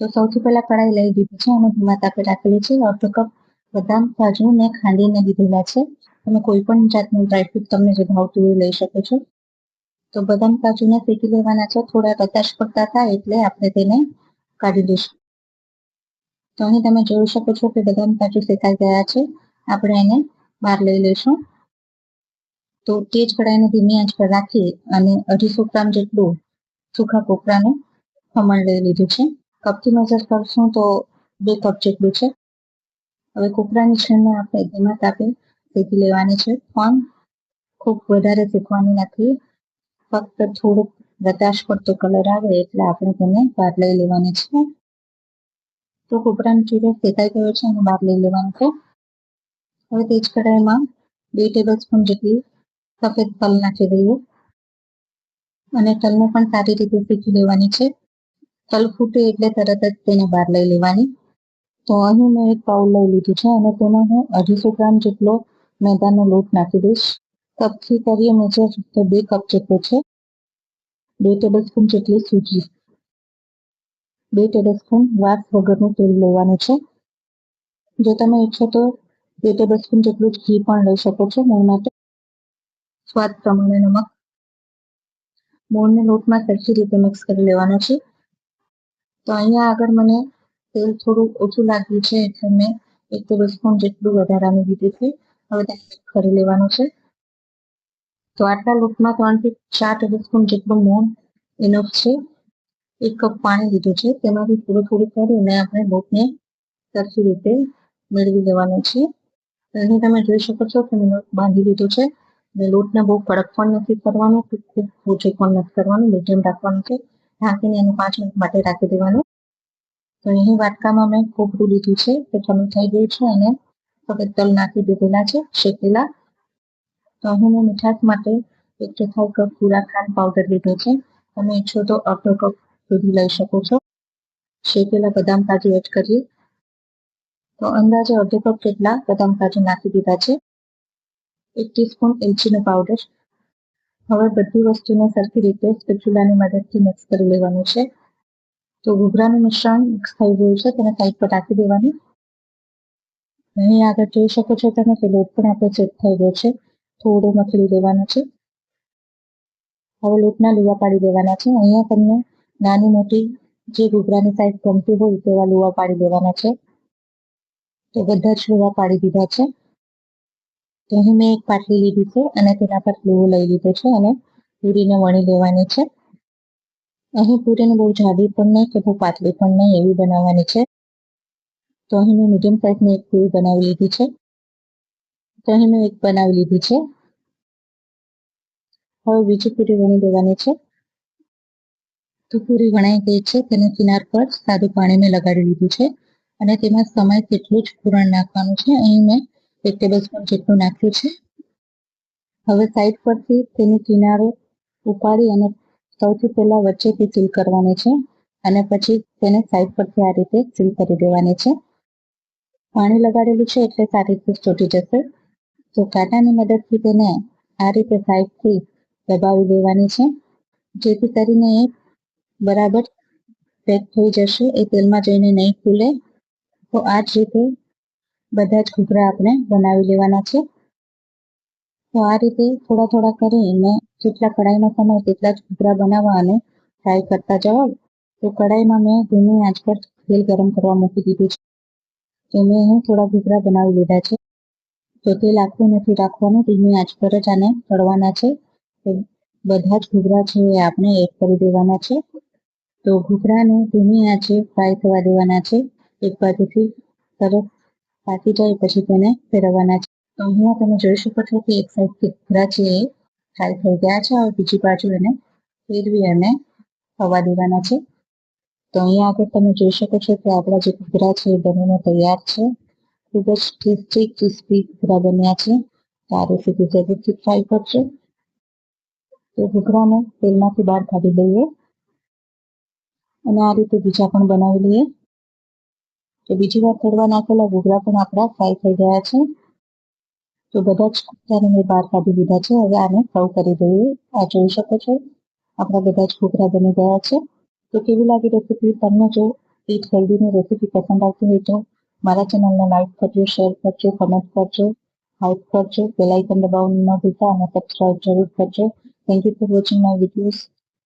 તો સૌથી પહેલા કઢાઈ લઈ દીધી છે. અને ધીમા તાપે રાખેલી છે. અડધો કપ બદામ કાજુ ને ખાંડીને લીધેલા છે. તમે કોઈ પણ જાતનું ડ્રાયફ્રૂટ તમને જે ભાવતું હોય લઈ શકો છો. તો બદામ કાજુને શેકી લેવાના છે. થોડા રતાશ પડતા થાય એટલે આપણે તેને કાઢી દઈશું. તો અહીં તમે જોઈ શકો છો કે બદામ કાજુ શેકાઈ ગયા છે. આપણે એને બહાર લઈ લઈશું. તો તે જ કઢાઈને ધીમી આંચ પર રાખી અને અઢીસો ગ્રામ જેટલું સૂકા કોપરાનું ખમણ લઈ લીધું છે. કપથી મસાજ કરશું તો બે કપ જેટલું છે. હવે કોપરાની છીણને આપણે ધીમા તાપે શેકી લેવાની છે. પણ ખૂબ વધારે શેકવાની નથી. ફક્ત થોડુંક રતાશ પડતો કલર આવે એટલે આપણે તેને બહાર લઈ લેવાની છે. તો કોપરાનો ચીરો શેકાઈ ગયો છે અને બહાર લઈ લેવાનું છે. હવે તે જ કઢાઈમાં બે ટેબલ સ્પૂન જેટલી સફેદ તલ નાખી દઈએ. અને તલને પણ સારી રીતે શેકી લેવાની છે. તલ ફૂટે એટલે તરત જ તેને બહાર લઈ લેવાની. તો અહીં મેં એક પાઉલ લઈ લીધું છે અને તેમાં હું અઢીસો ગ્રામ જેટલો મેદાનો લોટ નાખી દઈશ. કપથી કરીએ મેજર તો બે કપ જેટલો છે. બે ટેબલ સ્પૂન જેટલી સૂજી. બે ટેબલ સ્પૂન વાસ વગરનું તેલ લેવાનું છે. જો તમે ઈચ્છો તો બે ટેબલ સ્પૂન જેટલું ઘી પણ લઈ શકો છો મૂળ માટે. સ્વાદ પ્રમાણે નમક. મૂળને લોટમાં સરખી રીતે મિક્સ કરી લેવાનો છે. તો અહીંયા આગળ મને તેલ થોડું ઓછું લાગ્યું છે એટલે મેં એક ટેબલ સ્પૂન જેટલું વધારાનું લીધું છે, હવે તેને કરી લેવાનું છે. તો આટલા લોટમાં ત્રણથી ચાર ટેબલ સ્પૂન જેટલું મોણ ઇનફ છે, એક કપ પાણી લીધું છે, તેમાંથી થોડું થોડું કરીને આપણે લોટને સરખી રીતે મેળવી લેવાનો છે. અહીં તમે જોઈ શકો છો કે મેં લોટ બાંધી લીધો છે, અને લોટને બહુ કડક પણ નથી કરવાનો કે ખૂબ ઓછો પણ નથી કરવાનું મીડિયમ રાખવાનું છે. ઢાંકીને એને પાંચ મિનિટ માટે રાખી દેવાનું. તો અહીં વાટકામાં મેં કોપરું લીધું છે તે ઠંડુ થઈ ગયું છે અને સફેદ તલ નાખી દીધેલા છે, શેકેલા. તો અહીં મેં મીઠાશ માટે એક ચોથાઈ કપ પૂરા ખાંડ પાવડર લીધો છે. તમે ઈચ્છો તો અડધો કપ સુધી લઈ શકો છો. શેકેલા બદામ કાજુ એડ કરીએ. તો અંદાજે અડધો કપ જેટલા બદામ કાજુ નાખી દીધા છે. એક ટીસ્પૂન એલચીનો પાવડર હવે બધી વસ્તુને સરખી રીતે સ્પેચ્યુલાની મદદથી મિક્સ કરી લેવાનું છે. તો ઘૂઘરાનું મિશ્રણ મિક્સ થઈ ગયું છે, તેને સાઈડ પર રાખી દેવાનું. અહીં આગળ જોઈ શકો છો તમે કે લોટ પણ આપણો સેટ થઈ ગયો છે. થોડો મથળી દેવાનો છે. હવે લોટના લુવા પાડી દેવાના છે. અહીંયા તમને નાની મોટી જે ઘૂઘરાની સાઈઝ ગમતી હોય તેવા લુવા પાડી દેવાના છે. તો બધા જ લુવા પાડી દીધા છે. તો અહીં મેં એક પાટલી લીધી છે અને તેના પર લોહો લઈ લીધો છે અને પૂરીને વણી લેવાની છે. અહીં પૂરીને બહુ જાડી પણ નહીં કે બહુ પાતળી પણ નહીં એવી બનાવવાની છે. તો અહીં મેં મીડિયમ સાઇઝની એક પૂરી બનાવી લીધી છે. તો અહીં મેં એક બનાવી લીધી છે. હવે બીજી પૂરી વણી દેવાની છે. તો પૂરી વણાઈ ગઈ છે. તેને કિનાર પર સાદું પાણી મેં લગાડી લીધું છે. અને તેમાં સમય તેટલું જ પૂરણ નાખવાનું છે. અહીં મેં ટેબલ સ્પૂન જેટલું નાખ્યું છે. હવે સાઈડ પરથી તેની કિનારો ઉપાડી અને સૌથી પહેલા વચ્ચેથી સીલ કરવાની છે અને પછી તેને સાઈડ પરથી આ રીતે સીલ કરી દેવાની છે. પાણી લગાડેલું છે એટલે સારી રીતે ચોટી જશે. તો કાંટાની મદદથી તેને આ રીતે સાઈડથી દબાવી દેવાની છે. જેથી કરીને એ બરાબર પેક થઈ જશે, એ તેલમાં જઈને નહીં ખુલે તો આ જ રીતે બધા જ ઘૂઘરા આપણે બનાવી લેવાના છે. તો આ રીતે થોડા થોડા કરીને જેટલા કઢાઈનો સમય તેટલા જ ઘૂઘરા અને ફ્રાય કરતા જાઓ. તો કઢાઈમાં મેં ધીમી આંચ પર તેલ ગરમ કરવા મૂકી દીધું છે. મેં અહીં થોડા ઘૂઘરા બનાવી લીધા છે. તો તેલ આખું નથી રાખવાનું, ધીમી આંચ પર જ આને તળવાના છે. બધા જ ઘૂઘરા છે એ આપણે એડ કરી દેવાના છે. તો ઘૂઘરાને ધીમી આંચે ફ્રાય થવા દેવાના છે. એક બાજુથી સરસ પાકી જાય પછી તેને ફેરવવાના છે. તો અહીંયા તમે જોઈ શકો છો કે એક સાઈડ ઘૂઘરા છે એ ફ્રાય થઈ ગયા છે હવે બીજી બાજુ એને ફેરવી અને થવા દેવાના છે. તો અહીંયા આગળ તમે જોઈ શકો છો કે આપણા જે ઘૂઘરા છે એ બનીને તૈયાર છે. ખૂબ જ ટેસ્ટી ક્રિસ્પી ઘૂઘરા બન્યા છે. આ રેસીપી જરૂરથી ટ્રાય કરજો. તો ઘૂઘરાને તેલમાંથી બહાર કાઢી લઈએ. અને આ રીતે બીજા પણ બનાવી લઈએ. તો બીજી વાર તળવા નાખેલા ઘૂઘરા પણ આપણા ફ્રાય થઈ ગયા છે. તો બધા જ ઘૂઘરાને મેં બહાર કાઢી દીધા છે. હવે આને સર્વ કરી દઈએ. આ જોઈ શકો છો. આપણા બધા જ ઘૂઘરા બની ગયા છે. તો કેવી લાગી રેસીપી તમને જો ઈટ હેલ્ધીની રેસીપી પસંદ આવતી હોય તો મારા ચેનલને લાઈક કરજો શેર કરજો કમેન્ટ કરજો હાઇપ કરજો બેલાઇકન દબાવવાનું ન ભૂલતા અને સબસ્ક્રાઇબ જરૂર કરજો. Thank you for watching my videos